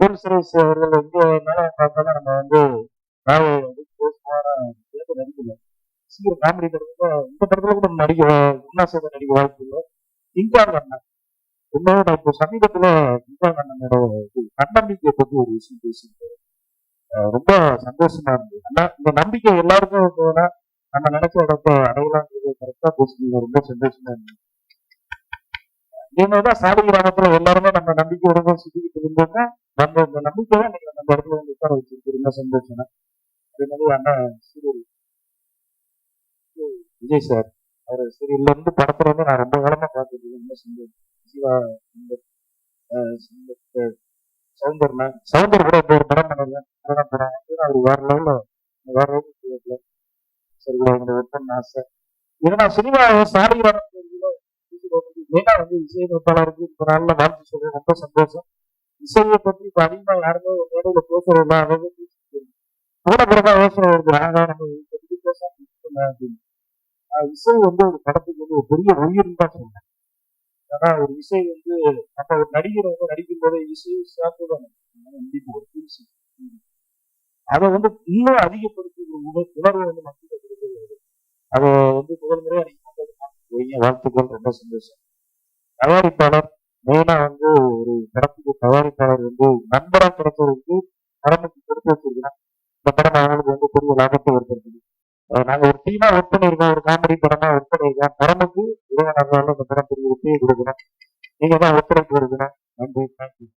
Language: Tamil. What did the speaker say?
போலீஸ் சுரேஷ் அவர்கள் வந்து மேல பார்த்தாலும் நம்ம வந்து நாவல் வந்து மோசமான நடிக்கல. சீக்கிரம் காமெடி படத்துல இந்த படத்துல கூட நடிக்க உண்ணா சேர்ந்து நடிக்க வாய்ப்பு இல்லை. இன்காங் அண்ணன் உண்மையாக நான் இப்போ சமீபத்துல இன்காங் அண்ணனோட தன்னம்பிக்கையை பத்தி ஒரு விஷயம் பேசியிருக்காரு ரொம்ப சந்தோஷமா இருந்தது. ஆனா இந்த நம்பிக்கை எல்லாருக்கும் இருந்ததுன்னா நம்ம நினைச்ச இடத்த அடையலாங்கிறது கரெக்டா பேசுறது ரொம்ப சந்தோஷமா இருந்தது. என்னதான் சாதி கிராமத்துல எல்லாருமே நம்ம நம்பிக்கையோட தான் சுத்திக்கிட்டு இருந்தோம்னா நம்ம இந்த நம்பிக்கை தான் நீங்க நம்ம இடத்துல வந்து உட்கார வச்சிருக்கு சந்தோஷம் அதே மாதிரி அண்ணன் சீரியல் விஜய் சார். அவர் சீரியல்ல இருந்து படத்துல வந்து நான் ரொம்ப காலமா பார்த்துட்டு ரொம்ப சந்தோஷம். சிவா சுந்தர், சவுந்தர் சௌந்தர் கூட இப்போ ஒரு படம் பண்ணல படம் படம் வந்து அவர் வேற லெவலில் வேற லெவலுக்கு சரி கூட இந்த ஒர்க் பண்ண ஆசை. ஏன்னா நான் சினிமா சாரி கிராமத்துல ஏன்னா வந்து இசையமைப்பாளருக்கு இப்போ நாளில் வாழ்த்து சொல்றேன் ரொம்ப சந்தோஷம். இசையை பற்றி இப்ப அதிகமா யாருமே ஒரு மேடையில பேசுறதில்ல அதாவது கூட யோசனை வருது ஆனா நம்ம அப்படின்னு. இசை வந்து ஒரு படத்துக்கு வந்து ஒரு பெரிய உயிர்னு தான் சொல்றேன். ஆனா ஒரு இசை வந்து அப்ப ஒரு நடிகர் வந்து நடிக்கும் போது இசையும் சார்ந்துதான் ஒரு பீஸ் அதை வந்து இன்னும் அதிகப்படுத்தி ஒரு உணர் உணர்வை வந்து மக்களுக்கு கொடுக்கிறது அதை வந்து முதல் முறையாக நீங்க வாழ்த்துக்கள் ரொம்ப சந்தோஷம். தயாரிப்பாளர் மெயினா வந்து ஒரு படத்துக்கு தயாரிப்பாளர் வந்து நண்பரா கிடைச்சவருக்கு படத்துக்கு கொடுத்து வச்சிருக்கிறேன் இந்த படம் அவங்களுக்கு வந்து பெரிய லாபத்தை ஏற்படுத்துது. நாங்க ஒரு டீமா ஒர்க் பண்ணிருக்கோம் ஒரு காமெடி படமா ஒர்க் பண்ணிருக்கோம் படமுக்கு இறைவன் அருளால இந்த படம் பெரிய வெற்றியை கொடுக்குறோம் நீங்க தான் ஒத்துழைப்பு இருக்கணும் நன்றி தேங்க்யூ